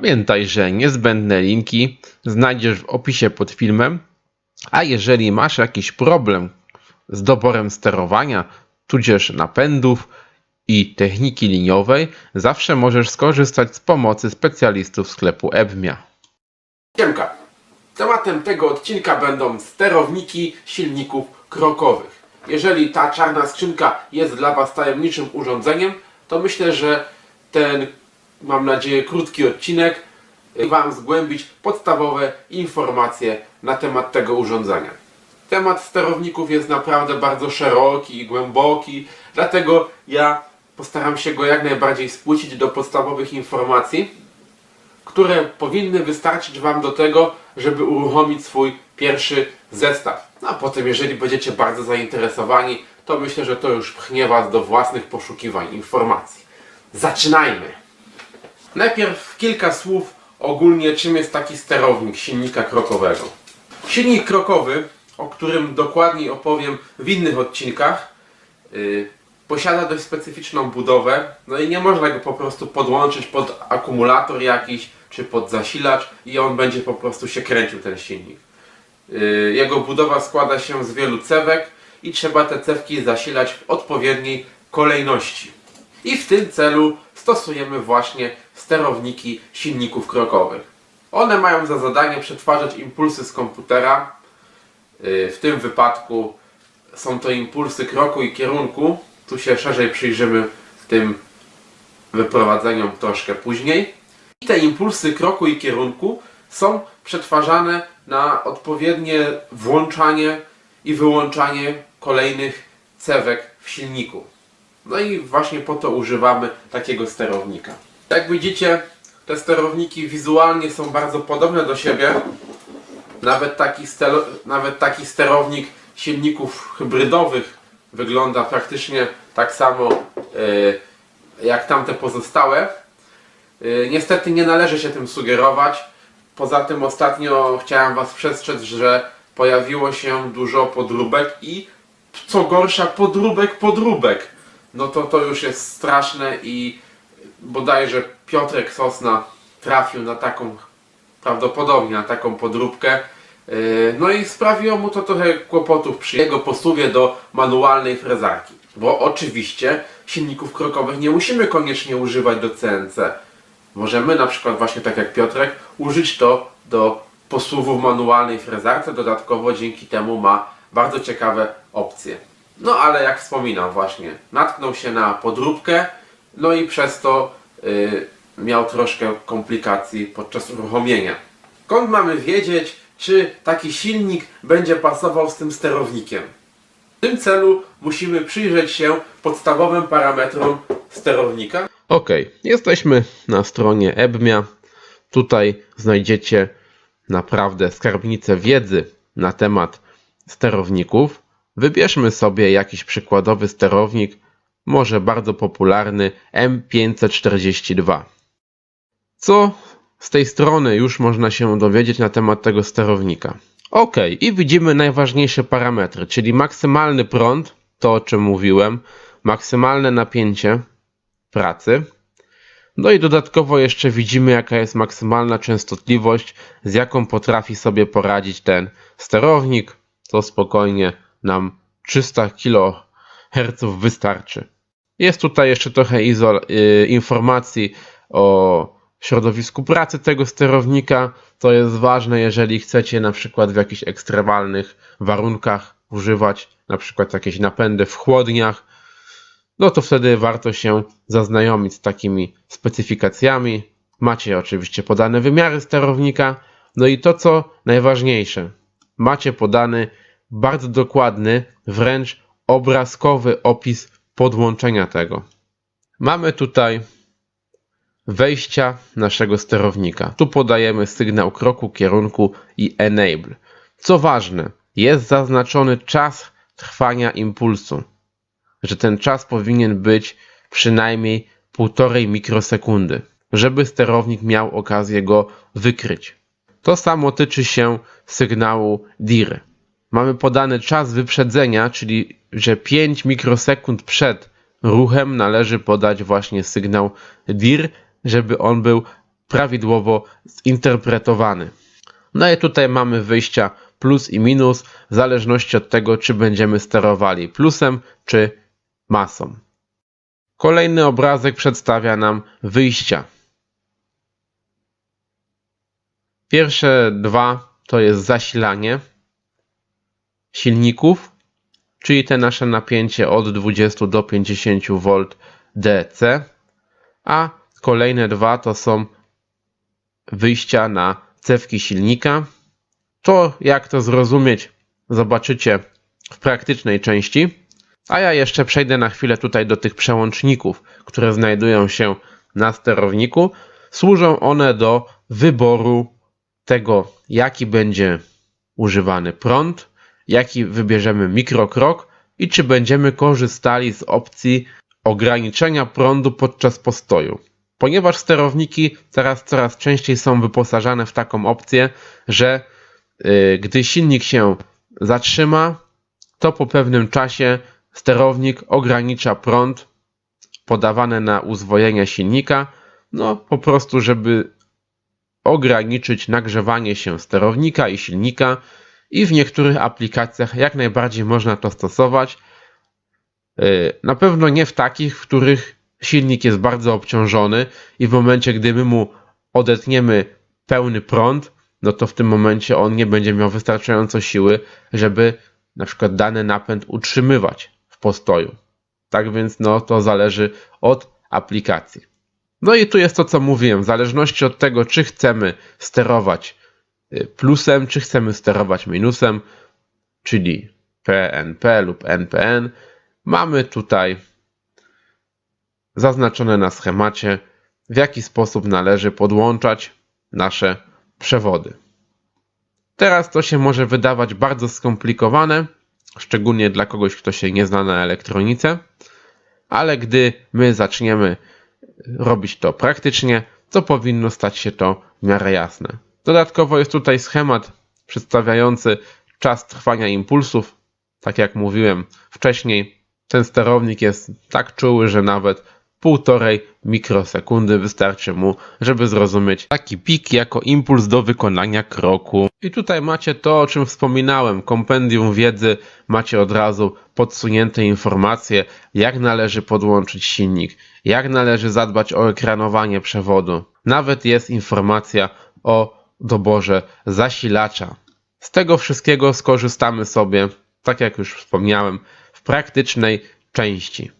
Pamiętaj, że niezbędne linki znajdziesz w opisie pod filmem, a jeżeli masz jakiś problem z doborem sterowania, tudzież napędów i techniki liniowej, zawsze możesz skorzystać z pomocy specjalistów sklepu Ebmia. Siemka. Tematem tego odcinka będą sterowniki silników krokowych. Jeżeli ta czarna skrzynka jest dla Was tajemniczym urządzeniem, to myślę, że ten, mam nadzieję, krótki odcinek y, Wam zgłębić podstawowe informacje na temat tego urządzenia. Temat sterowników jest naprawdę bardzo szeroki i głęboki, dlatego ja postaram się go jak najbardziej spłucić do podstawowych informacji, które powinny wystarczyć Wam do tego, żeby uruchomić swój pierwszy zestaw. No a potem, jeżeli będziecie bardzo zainteresowani, to myślę, że to już pchnie Was do własnych poszukiwań informacji. Zaczynajmy! Najpierw kilka słów ogólnie, czym jest taki sterownik silnika krokowego. Silnik krokowy, o którym dokładniej opowiem w innych odcinkach, yy, posiada dość specyficzną budowę, no i nie można go po prostu podłączyć pod akumulator jakiś, czy pod zasilacz i on będzie po prostu się kręcił ten silnik. Yy, Jego budowa składa się z wielu cewek i trzeba te cewki zasilać w odpowiedniej kolejności. I w tym celu stosujemy właśnie sterowniki silników krokowych. One mają za zadanie przetwarzać impulsy z komputera. Yy, W tym wypadku są to impulsy kroku i kierunku. Tu się szerzej przyjrzymy tym wyprowadzeniom troszkę później. I te impulsy kroku i kierunku są przetwarzane na odpowiednie włączanie i wyłączanie kolejnych cewek w silniku. No i właśnie po to używamy takiego sterownika. Jak widzicie, te sterowniki wizualnie są bardzo podobne do siebie. Nawet taki, stelo- nawet taki sterownik silników hybrydowych wygląda praktycznie tak samo e, jak tamte pozostałe. E, Niestety nie należy się tym sugerować. Poza tym ostatnio chciałem Was przestrzec, że pojawiło się dużo podróbek i co gorsza podróbek podróbek. No to to już jest straszne i bodajże Piotrek Sosna trafił na taką prawdopodobnie na taką podróbkę. Yy, No i sprawiło mu to trochę kłopotów przy jego posługie do manualnej frezarki. Bo oczywiście silników krokowych nie musimy koniecznie używać do CNC. Możemy na przykład właśnie tak jak Piotrek użyć to do posługu w manualnej frezarce. Dodatkowo dzięki temu ma bardzo ciekawe opcje. No ale jak wspominam właśnie, natknął się na podróbkę, no i przez to yy, miał troszkę komplikacji podczas uruchomienia. Skąd mamy wiedzieć, czy taki silnik będzie pasował z tym sterownikiem? W tym celu musimy przyjrzeć się podstawowym parametrom sterownika. Ok, jesteśmy na stronie Ebmia. Tutaj znajdziecie naprawdę skarbnicę wiedzy na temat sterowników. Wybierzmy sobie jakiś przykładowy sterownik, może bardzo popularny M542. Co z tej strony już można się dowiedzieć na temat tego sterownika? Ok, i widzimy najważniejsze parametry, czyli maksymalny prąd, to o czym mówiłem, maksymalne napięcie pracy. No i dodatkowo jeszcze widzimy, jaka jest maksymalna częstotliwość, z jaką potrafi sobie poradzić ten sterownik. To spokojnie nam 300 kHz wystarczy. Jest tutaj jeszcze trochę y, informacji o środowisku pracy tego sterownika. To jest ważne, jeżeli chcecie na przykład w jakichś ekstremalnych warunkach używać na przykład jakieś napędy w chłodniach, no to wtedy warto się zaznajomić z takimi specyfikacjami. Macie oczywiście podane wymiary sterownika, no i to co najważniejsze, macie podany bardzo dokładny, wręcz obrazkowy opis podłączenia tego. Mamy tutaj wejścia naszego sterownika. Tu podajemy sygnał kroku, kierunku i enable. Co ważne, jest zaznaczony czas trwania impulsu że ten czas powinien być przynajmniej 1,5 mikrosekundy, żeby sterownik miał okazję go wykryć. To samo tyczy się sygnału DIR. Mamy podany czas wyprzedzenia, czyli że 5 mikrosekund przed ruchem należy podać właśnie sygnał DIR, żeby on był prawidłowo zinterpretowany. No i tutaj mamy wyjścia plus i minus, w zależności od tego, czy będziemy sterowali plusem czy masą. Kolejny obrazek przedstawia nam wyjścia. Pierwsze dwa to jest zasilanie silników, czyli te nasze napięcie od 20 do 50 V DC, a kolejne dwa to są wyjścia na cewki silnika. To jak to zrozumieć zobaczycie w praktycznej części. A ja jeszcze przejdę na chwilę tutaj do tych przełączników, które znajdują się na sterowniku. Służą one do wyboru tego, jaki będzie używany prąd, jaki wybierzemy mikrokrok i czy będziemy korzystali z opcji ograniczenia prądu podczas postoju. Ponieważ sterowniki teraz coraz częściej są wyposażane w taką opcję, że y, gdy silnik się zatrzyma, to po pewnym czasie sterownik ogranicza prąd podawany na uzwojenie silnika, no po prostu, żeby ograniczyć nagrzewanie się sterownika i silnika i w niektórych aplikacjach jak najbardziej można to stosować. Yy, Na pewno nie w takich, w których silnik jest bardzo obciążony i w momencie, gdy my mu odetniemy pełny prąd, no to w tym momencie on nie będzie miał wystarczająco siły, żeby na przykład dany napęd utrzymywać w postoju. Tak więc no to zależy od aplikacji. No i tu jest to, co mówiłem, w zależności od tego, czy chcemy sterować y, plusem, czy chcemy sterować minusem, czyli PNP lub NPN, mamy tutaj zaznaczone na schemacie, w jaki sposób należy podłączać nasze przewody. Teraz to się może wydawać bardzo skomplikowane, szczególnie dla kogoś, kto się nie zna na elektronice, ale gdy my zaczniemy robić to praktycznie, to powinno stać się to w miarę jasne. Dodatkowo jest tutaj schemat przedstawiający czas trwania impulsów. Tak jak mówiłem wcześniej, ten sterownik jest tak czuły, że nawet półtorej mikrosekundy wystarczy mu, żeby zrozumieć taki pik jako impuls do wykonania kroku. I tutaj macie to, o czym wspominałem, kompendium wiedzy, macie od razu podsunięte informacje, jak należy podłączyć silnik, jak należy zadbać o ekranowanie przewodu. Nawet jest informacja o doborze zasilacza. Z tego wszystkiego skorzystamy sobie, tak jak już wspomniałem, w praktycznej części.